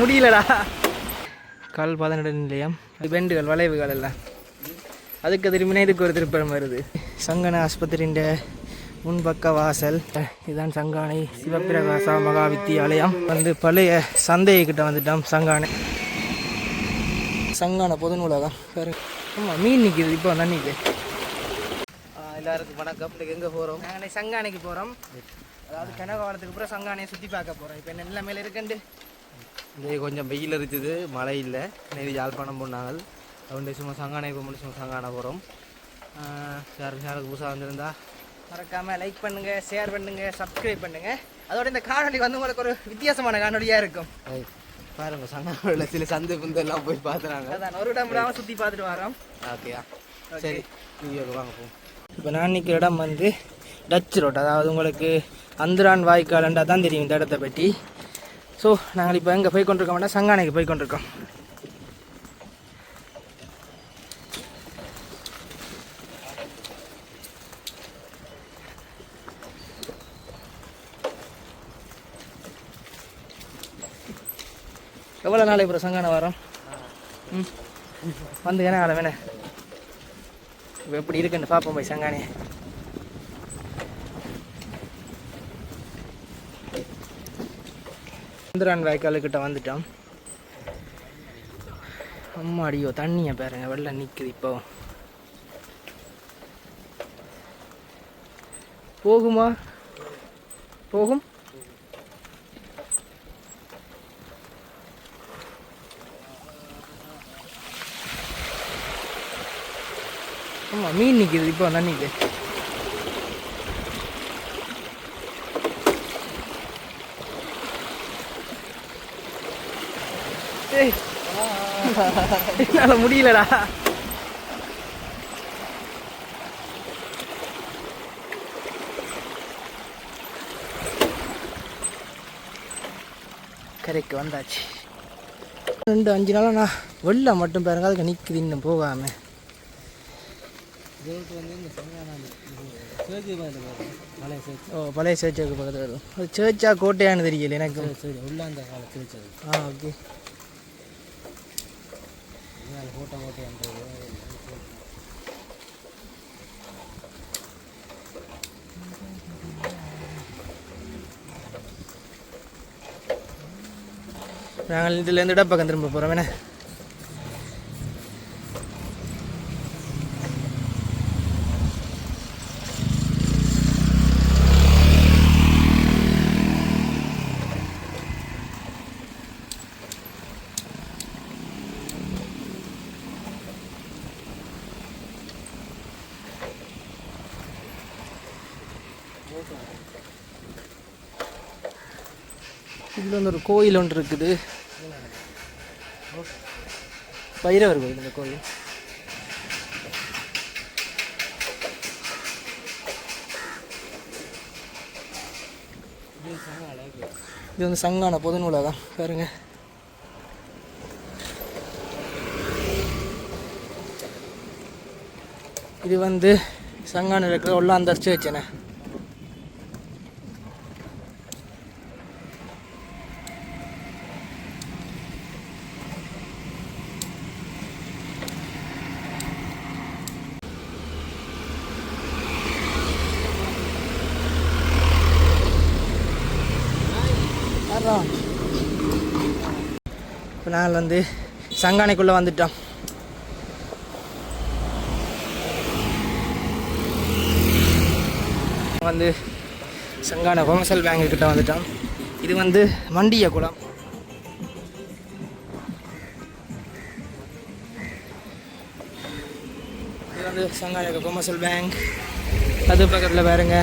முடியலடா. கால் பதினெட்டு நிலையம். பெண்டுகள் வளைவுகள் எல்லாம். அதுக்கு திரும்பினா இதுக்கு ஒரு திருப்பம் வருது. சங்கன ஆஸ்பத்திரியின் முன்பக்க வாசல். இதுதான் சங்கானை சிவபிரகாசா மகா வித்தியாலயம் வந்து பழைய சந்தைகிட்ட வந்துட்டோம் சங்கானை. சங்கான பொது நூலகம். பாரு ஆமாம் மீன் நிற்கிது இப்போ நன்னிக்கு எல்லாருக்கும் வணக்கம். இன்றைக்கு எங்கே போகிறோம் நாங்கள் சங்கானைக்கு போகிறோம் அதாவது கனகாலத்துக்கு அப்புறம் சங்கானையை சுற்றி பார்க்க போகிறோம் இப்போ என்ன நிலைமையில இருக்குண்டு இந்த கொஞ்சம் வெயில் இருக்குது மழை இல்லை. நேற்று யாழ்ப்பாணம் போனாங்க அவன்டே சும்மா சங்கானை மட்டும் சும்மா சங்கான போகிறோம் யாருக்கு யாருக்கு புதுசாக வந்திருந்தா? மறக்காமல் லைக் பண்ணுங்கள் ஷேர் பண்ணுங்கள் சப்ஸ்கிரைப் பண்ணுங்கள் அதோட இந்த காணொளி வந்து உங்களுக்கு ஒரு வித்தியாசமான காணொளியாக இருக்கும். பாருங்க சங்கானில் சில சந்து புந்து எல்லாம் போய் பார்த்துறாங்க அதான் ஒரு இடம் விடாமல் சுற்றி பார்த்துட்டு வரோம். ஓகேயா சரி வீடியோக்கு வாங்க போவோம். இப்போ நான் நிற்கிற இடம் வந்து டச் ரோட். அதாவது உங்களுக்கு அந்துரான் வாய்க்காலண்டா தான் தெரியும் இந்த இடத்த பற்றி. ஸோ நாங்கள் இப்போ எங்கே போய் கொண்டிருக்கோம்னா சங்கானைக்கு போய் கொண்டிருக்கோம். எவ்வளோ நாளைக்கு இப்போ சங்கான வரோம்? ம். வந்து என்ன ஆட வேணே இப்போ எப்படி இருக்குன்னு பார்ப்போம் போய் சங்கானே இந்திரான் வாய்க்காலுக்கிட்ட வந்துட்டோம். அம்மா அடியோ தண்ணியை பாருங்க வெள்ளம் நிற்குது இப்போ. போகுமா? போகும்? ஆமாம் மீன் நிற்கிது இப்போ தண்ணிக்கு. என்னால் முடியலடா. கரைக்கு வந்தாச்சு. ரெண்டு அஞ்சு நாளாக நான் வெள்ளம் மட்டும் பாருங்க அதுக்கு நிற்குது இன்னும் போகாமல் சேர்ச்சி ஓ பழைய சேர்ச்சுக்கு பக்கத்தில் வரும் அது சேர்ச்சா கோட்டையான்னு தெரியல எனக்கு. சரி உள்ள அந்த கால சேர்ச்சி ஆ ஓகே. கோட்டை கோட்டைன்றது நாங்கள் இதுலேருந்து பக்கம் திரும்ப போகிறோம் என்ன இதில் வந்து ஒரு கோயில் ஒன்று இருக்குது. பைரவர் கோயில் இந்த கோயில். இது வந்து சங்கான பொது நூலகம். பாருங்க. இது வந்து சங்கான இருக்கிற ஒல்லாந்தர் சர்ச் என்ன அதான் இப்போ நாங்கள் வந்து சங்கானைக்குள்ளே வந்துட்டோம். வந்து சங்கான கொமர்ஷியல் பேங்க் கிட்ட வந்துட்டோம். இது வந்து மண்டிய குளம். இது வந்து சங்கான கொமர்ஷியல் பேங்க். அது பக்கத்தில் பாருங்க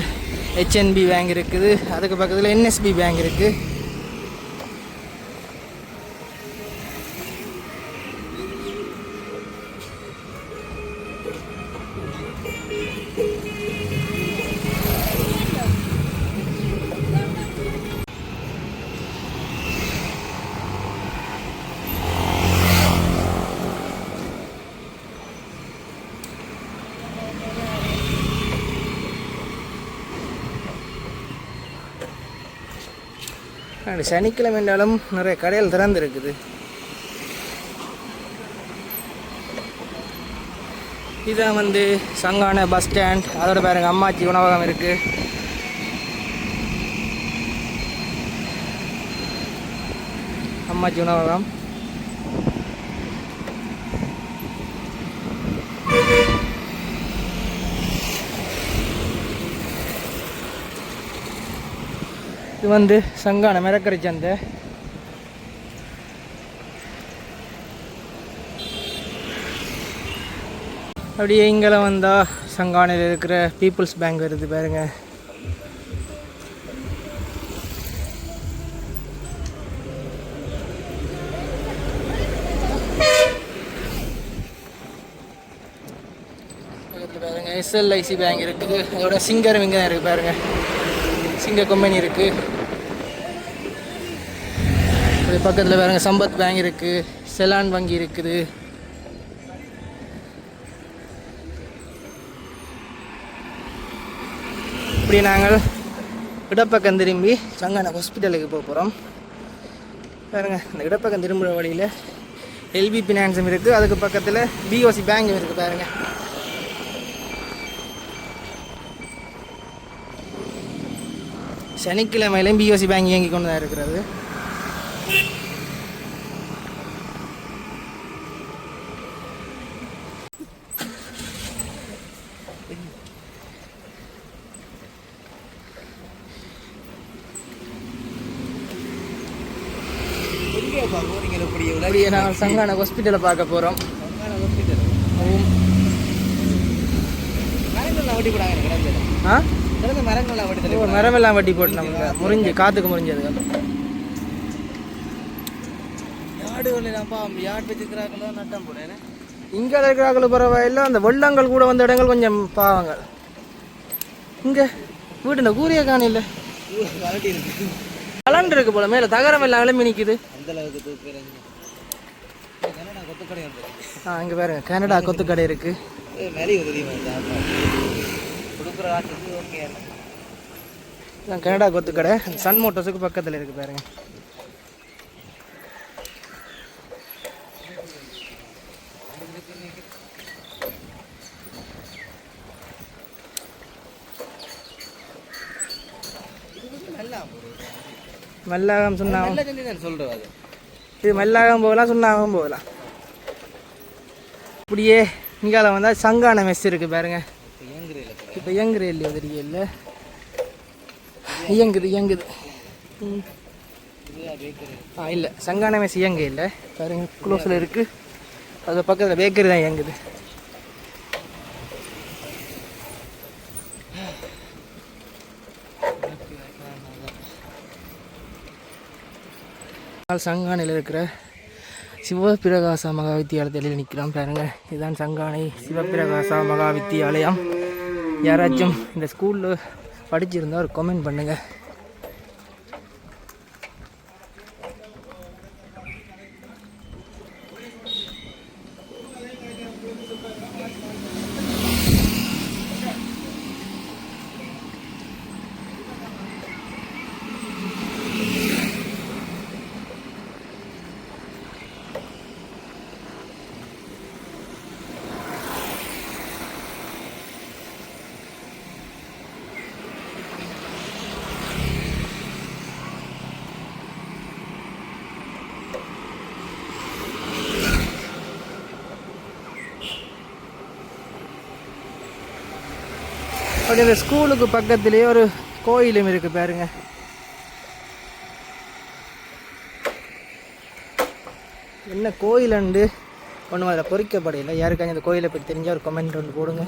ஹெச்என்பி பேங்க் இருக்குது. அதுக்கு பக்கத்தில் என்எஸ்பி பேங்க் இருக்குது அண்ட் சனிக்கிழமை என்றாலும் நிறைய கடைகள் திறந்துருக்குது. இதான் வந்து சங்கான பஸ் ஸ்டாண்ட். அதோட பாருங்க அம்மாச்சி உணவகம் இருக்கு. அம்மாச்சி உணவகம். இது வந்து சங்கான மிரக்கரை சந்தை. அப்படியே இங்கே வந்தால் சங்கானையில் இருக்கிற பீப்புள்ஸ் பேங்க் வருது பாருங்க. பாருங்க எஸ்எல்ஐசி பேங்க் இருக்குது. அதோட சிங்கர் இங்கே தான் இருக்குது பாருங்க. சிங்க கம்பெனி இருக்குது அது பக்கத்தில் பாருங்க சம்பத் பேங்க் இருக்குது செலான் வங்கி இருக்குது. இப்படி நாங்கள் இடப்பக்கம் திரும்பி சங்கான ஹாஸ்பிட்டலுக்கு போக போகிறோம் பாருங்க இந்த இடப்பக்கம் திரும்புகிற வழியில் எல்பி ஃபினான்ஸும் இருக்குது அதுக்கு பக்கத்தில் பிஓசி பேங்கும் இருக்குது பாருங்க. சனிக்கிழமையிலையும் பிஓசி பேங்க் இயங்கி கொண்டு தான் இருக்கிறது எங்கேப்பா போறீங்க இப்படி அப்படியே நாங்கள் சங்கான ஹாஸ்பிட்டலை பார்க்க போகிறோம் ஆ? மரமெல்லாம் வட்டி போட்டு நமக்கு முறிஞ்சு காற்றுக்கு முறிஞ்சது. யாடுகள்லாம்ப்பா யாட் வச்சுக்கிறாங்களோ நட்டம் போல இங்கே இருக்கிறார்கள் பரவாயில்ல அந்த வெள்ளங்கள் கூட வந்த இடங்கள் கொஞ்சம் பாவங்கள். இங்கே வீட்டு இந்த கூரிய காணியில் கலண்டு இருக்கு போல மேலே தகரம் எல்லாம் எழுப்பி நிற்குது அந்த அளவுக்கு தூக்குறாங்க கனடா கொத்தக்கடை இருக்கு ஆ இங்கே பாருங்க கனடா கொத்துக்கடை இருக்கு. மேலே தெரியுமா கொடுக்குற ஆட்டுக்கு ஓகே இதான் கனடா கொத்துக்கடை சன் மோட்டர்ஸுக்கு பக்கத்தில் இருக்கு பாருங்க. மல்லாகம் தான் சொல்கிறேன் இது மல்லாகம் போகலாம் சுண்ணாகம் போகலாம். இப்படியே இங்கால வந்தால் சங்கான மெஸ் இருக்கு பாருங்க. இப்போ ஏங்குறையில் இயங்குற இல்லையா தெரியல. இயங்குது இயங்குது. ம். ஆ இல்லை. சங்கான மெஸ் இயங்க இல்லை. பாருங்க க்ளோஸில் இருக்கு. அது பக்கத்தில் பேக்கரி தான் இயங்குது. சங்கானையில் இருக்கிற சிவபிரகாச மகா வித்தியாலயத்தில் நிற்கிறோம் பாருங்க இதுதான் சங்கானை சிவபிரகாசா மகா வித்தியாலயம் யாராச்சும் இந்த ஸ்கூலில் படிச்சிருந்தால் ஒரு கமெண்ட் பண்ணுங்கள் அப்படி இந்த ஸ்கூலுக்கு பக்கத்துலேயே ஒரு கோயிலும் இருக்கு பாருங்க. என்ன கோயிலுண்டு? ஒன்றும் அதில் பொறிக்கப்படையில யாருக்காச்சும் அந்த கோயிலை பற்றி தெரிஞ்சால் ஒரு கமெண்ட் ஒன்று போடுங்க.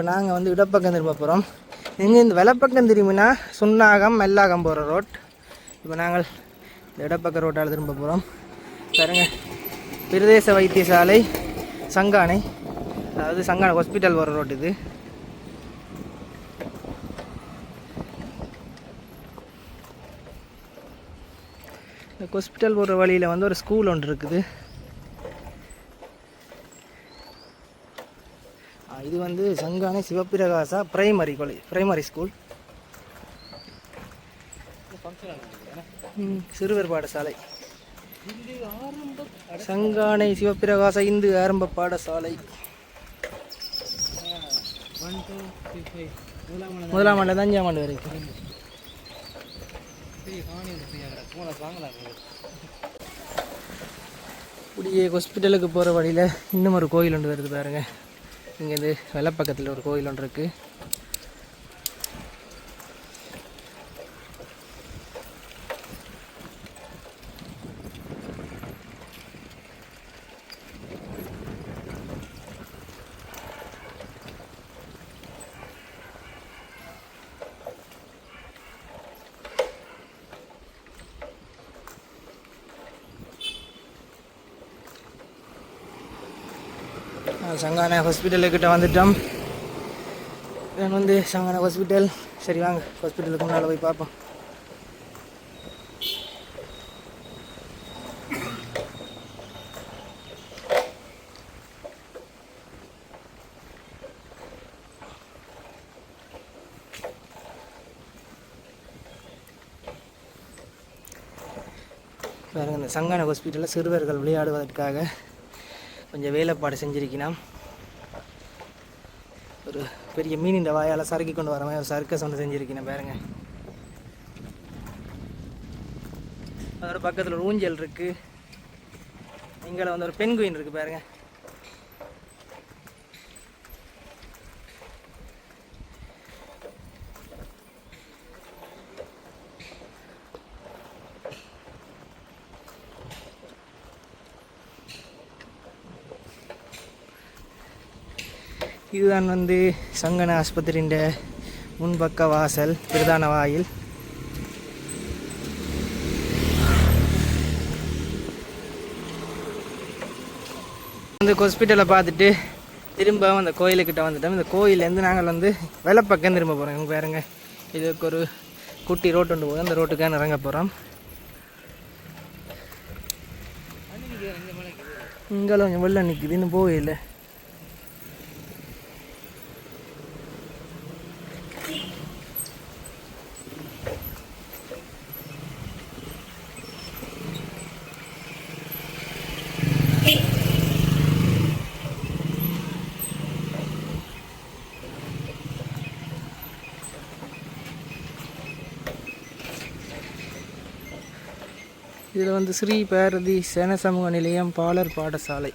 இப்போ நாங்கள் வந்து இடப்பக்கம் திரும்ப போகிறோம் எங்கே இந்த வலப்பக்கம் திரும்பினா சுண்ணாகம் மெல்லாகம் போகிற ரோட் இப்போ நாங்கள் இந்த இடப்பக்க ரோட்டால் திரும்ப போகிறோம் பாருங்க. பிரதேச வைத்தியசாலை சங்கானை. அதாவது சங்கானை ஹாஸ்பிட்டல் போகிற ரோட் இது. இந்த ஹாஸ்பிட்டல் போகிற வழியில் வந்து ஒரு ஸ்கூல் ஒன்று இருக்குது. இது வந்து Chankanai Sivapragasa primary college primary school. சிறுவர் பாடசாலை. சங்கானை சிவப்பிரகாச இந்து ஆரம்ப பாடசாலை. முதலாம் ஆண்டு அஞ்சாம் ஆண்டு வரைக்கும் இப்படியே ஹாஸ்பிட்டலுக்கு போகிற வழியில் இன்னும் ஒரு கோயில் ஒன்று வருது பாருங்கள் இங்கேருந்து வெள்ளப்பக்கத்தில் ஒரு கோயில் ஒன்று இருக்குது சங்கான ஹாஸ்பிட்டலுக்கிட்ட வந்துட்டோம். நான் வந்து சங்கான ஹாஸ்பிட்டல் சரி வாங்க. ஹாஸ்பிட்டலுக்கு முன்னால் போய் பார்ப்போம். பாருங்கள் இந்த சங்கான ஹாஸ்பிட்டலில் சிறுவர்கள் விளையாடுவதற்காக கொஞ்சம் வேலைப்பாடு செஞ்சிருக்கலாம் ஒரு பெரிய மீன் இந்த வாயால் சறுக்கி கொண்டு வர மாதிரி ஒரு சர்க்கஸ் ஒன்று செஞ்சுருக்கேன் பாருங்க. அதோட பக்கத்தில் ஒரு ஊஞ்சல் இருக்குது இங்கே வந்து ஒரு பெண் குயின் பாருங்கள் இதுதான் வந்து சங்கன ஆஸ்பத்திரியின் முன்பக்க வாசல் பிரதான வாயில். வந்து ஹாஸ்பிட்டலை பார்த்துட்டு திரும்ப அந்த கோயிலுக்கிட்ட வந்துட்டோம். இந்த கோயிலேருந்து நாங்கள் வந்து வெள்ளப்பக்கம் திரும்ப போகிறோம் இங்கே பாருங்க. இதுக்கு ஒரு குட்டி ரோட்டு ஒன்று போகுது. அந்த ரோட்டுக்காக இறங்க போகிறோம் இங்கெல்லாம் கொஞ்சம் வெள்ளம் நிற்குது இன்னும் போகல இது வந்து ஸ்ரீ பாரதி சேன சமூக நிலையம் பாலர் பாடசாலை.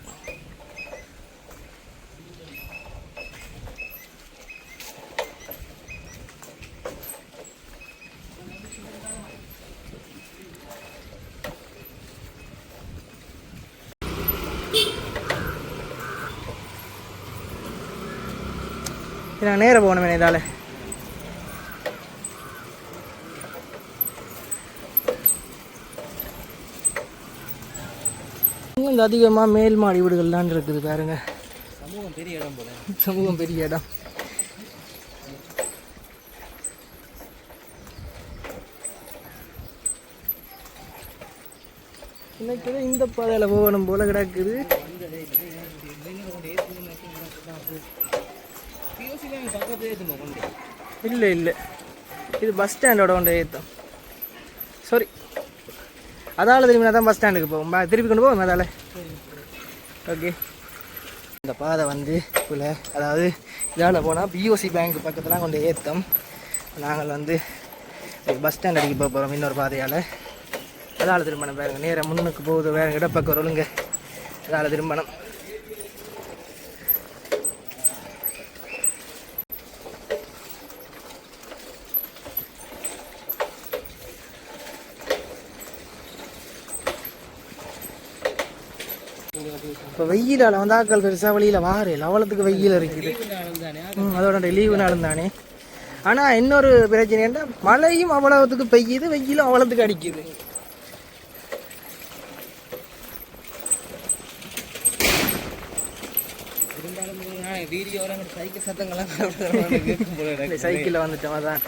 நான் நேராக போகணுமே இதால் இங்க அதிகமாக மேல் மாடி வீடுகள் தான் இருக்குது பாருங்க. சமூகம் பெரிய இடம் போல. சமூகம் பெரிய இடம் இன்னைக்கு ஏதோ இந்த பாதையில் போகணும் போல கிடக்குது. இல்லை இல்லை. இது பஸ் ஸ்டாண்டோட கொண்டு ஏற்றும் அதால் திரும்பி தான் பஸ் ஸ்டாண்டுக்கு போவோம். திருப்பி கொண்டு போவோம் அதால்? ஓகே இந்த பாதை வந்து குள்ளே அதாவது இதால் போனால் பிஓசி பேங்க் பக்கத்தில் கொண்டு ஏற்றோம் நாங்கள் வந்து பஸ் ஸ்டாண்ட் அடிக்க போக போகிறோம் இன்னொரு பாதையால். அதால் திருமணம் பாருங்கள் நேராக முன்னுக்கு போகுது. வேறு இடப்பக்கம் ஒழுங்க. அதால் திருமணம் இப்போ வெயிலால் வந்து ஆக்கள் பெருசாக வழியில் வாரையில் அவ்வளோத்துக்கு வெயில் இருக்குது அதோட லீவு நாளும் தானே. ஆனால் இன்னொரு பிரச்சனை என்ன மழையும் அவ்வளவுத்துக்கு பெய்யுது வெயிலும் அவ்வளோத்துக்கு அடிக்குது. சைக்கிள் சத்தங்கள்லாம் சைக்கிளில் வந்துட்டோம் அதான்.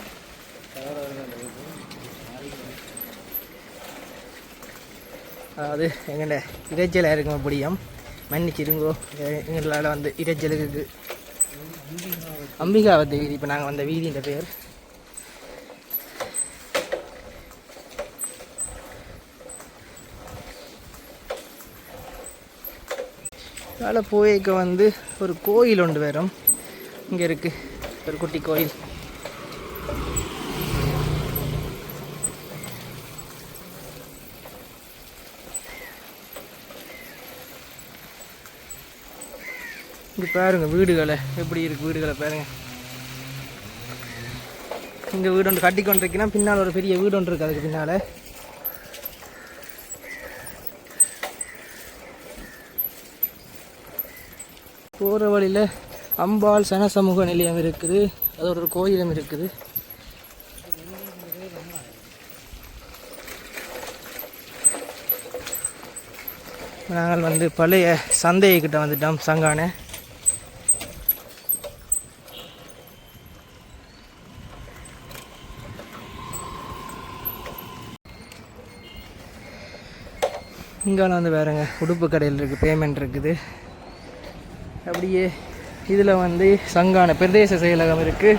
அதாவது எங்கண்ட இறைச்சலாக இருக்கும் அப்படியும் மன்னிச்சிருங்கோ. எங்களால் வந்து இறைச்சலுக்கு அம்பிகாவத்து வீதி இப்போ நாங்கள் வந்த வீதின்ற பேர். வேலை போய்க்க வந்து ஒரு கோயில் ஒன்று வரும் இங்கே இருக்குது ஒரு குட்டி கோயில். இங்கே பாருங்க வீடுகளை. எப்படி இருக்கு வீடுகளை பாருங்க. இங்கே வீடு ஒன்று கட்டி கொண்டிருக்கீங்கன்னா பின்னால் ஒரு பெரிய வீடு ஒன்று இருக்கு அதுக்கு பின்னால். போகிற வழியில் அம்பாள் சனசமூக நிலையம் இருக்குது. அதோட ஒரு கோயிலும் இருக்குது. நாங்கள் வந்து பழைய சந்தையை கிட்ட வந்துட்டோம் சங்கானை. இங்கால வந்து வேறங்க உடுப்பு கடையில் இருக்குது பேமெண்ட் இருக்குது. அப்படியே இதில் வந்து சங்கான பிரதேச செயலகம் இருக்குது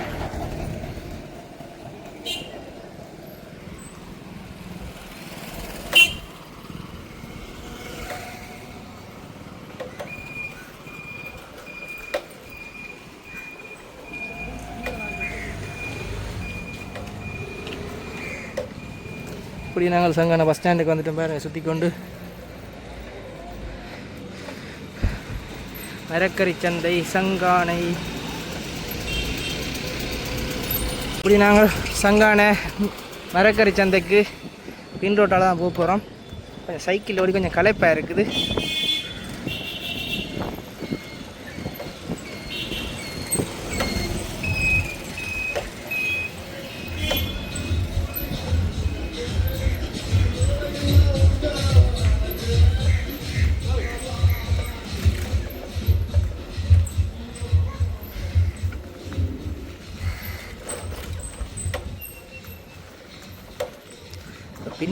இப்படி நாங்கள் சங்கான பஸ் ஸ்டாண்டுக்கு வந்துட்டோம் பாருங்கள் சுற்றி கொண்டு மரக்கறி சந்தை சங்கானை. இப்படி நாங்கள் சங்கானை மரக்கறி சந்தைக்கு பின் ரோட்டால் தான் போக போகிறோம் கொஞ்சம் சைக்கிள் ஓடி கொஞ்சம் களைப்பாக இருக்குது.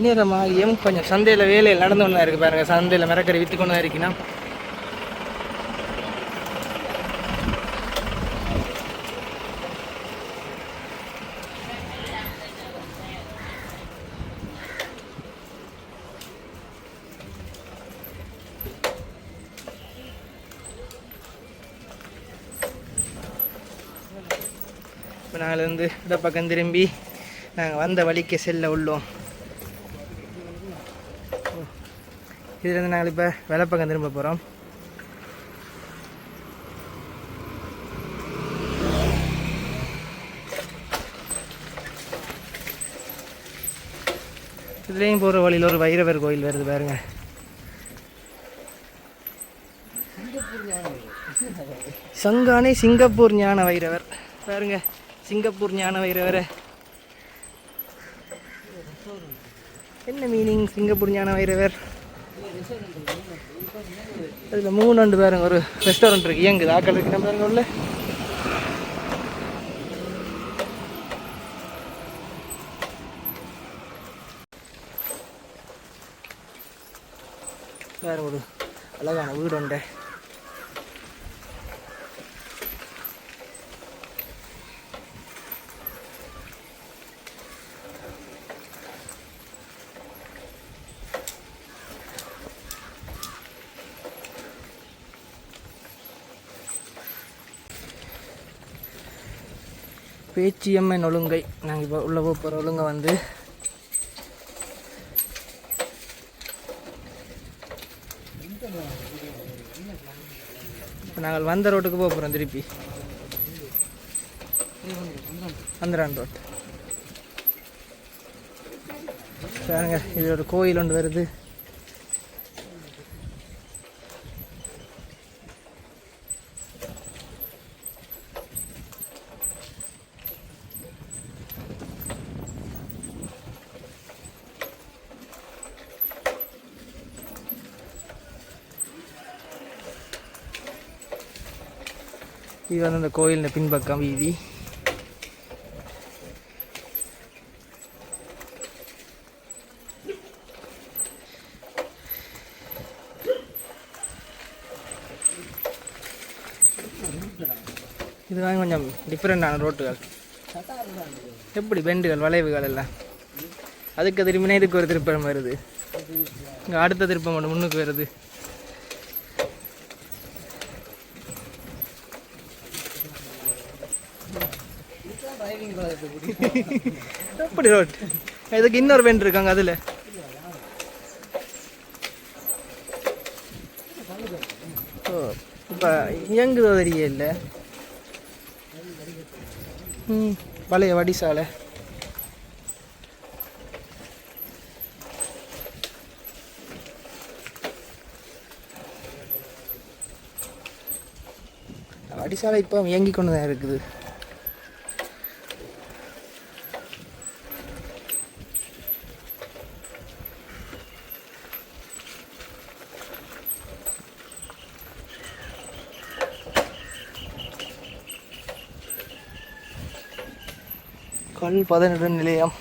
பின்னேறமாகியும் கொஞ்சம் சந்தையில் வேலையில் நடந்து கொண்டு இருக்கு இருக்குது பாருங்க. சந்தையில் மிரக்கறி விற்று கொண்டு தான் இப்போ நாங்கள் வந்து இந்த பக்கம் திரும்பி நாங்கள் வந்த வழிக்கு செல்ல உள்ளோம். இதுலேருந்து நாங்கள் இப்போ வெள்ளப்பக்கம் திரும்ப போகிறோம். இதுலேயும் போகிற வழியில் ஒரு வைரவர் கோயில் வருது பாருங்க. சங்கானே சிங்கப்பூர் ஞான வைரவர். பாருங்க சிங்கப்பூர் ஞான வைரவரை. என்ன மீனிங் சிங்கப்பூர் ஞான வைரவர்? இதில் மூணு ரெண்டு பேருங்க ஒரு ரெஸ்டாரண்ட் இருக்கு. இயங்குது. ஆக்கள் இருக்கிற பாருங்க உள்ள. வேற ஒரு அழகான வீடு உண்டு. பேச்சியம்மன் ஒழுங்கை. நாங்கள் இப்போ உள்ள போக போகிற ஒழுங்கை வந்து இப்போ நாங்கள் வந்த ரோட்டுக்கு போக போகிறோம் திருப்பி. வந்தரான் ரோட் பாருங்க இது ஒரு கோயில் ஒன்று வருது. இது வந்து அந்த கோயிலின் பின்பக்கம் வீதி. இதுதான் கொஞ்சம் டிஃப்ரெண்டான ரோட்டுகள். எப்படி பெண்டுகள் வளைவுகள் எல்லாம்? அதுக்கு திரும்பினா இதுக்கு ஒரு திருப்பம் வருது. இங்கே அடுத்த திருப்பம் ஒன்று முன்னுக்கு வருது. எப்படி ரோட்? இதுக்கு இன்னொரு பெண்ட் இருக்காங்க அதில். ஓ இப்போ இயங்குதோ தெரிய இல்லை ம் பழைய வடிசாலை. வடிசாலை இப்போ இயங்கி கொண்டு தான் இருக்குது. கல் பதனிட நிலையம்.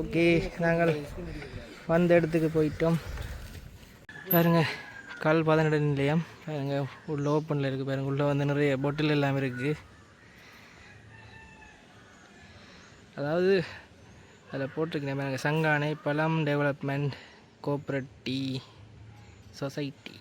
ஓகே நாங்கள் வந்த இடத்துக்கு போயிட்டோம். பாருங்க கல் பதனிட நிலையம். பாருங்க உள்ள ஓப்பனில் இருக்குது பாருங்க. உள்ளே வந்து நிறைய பொட்டில் எல்லாம் இருக்குது அதாவது அதில் போட்டிருக்கேன் பாருங்க. சங்கானை பழம் டெவலப்மெண்ட் கோஆப்ரேட்டி சொசைட்டி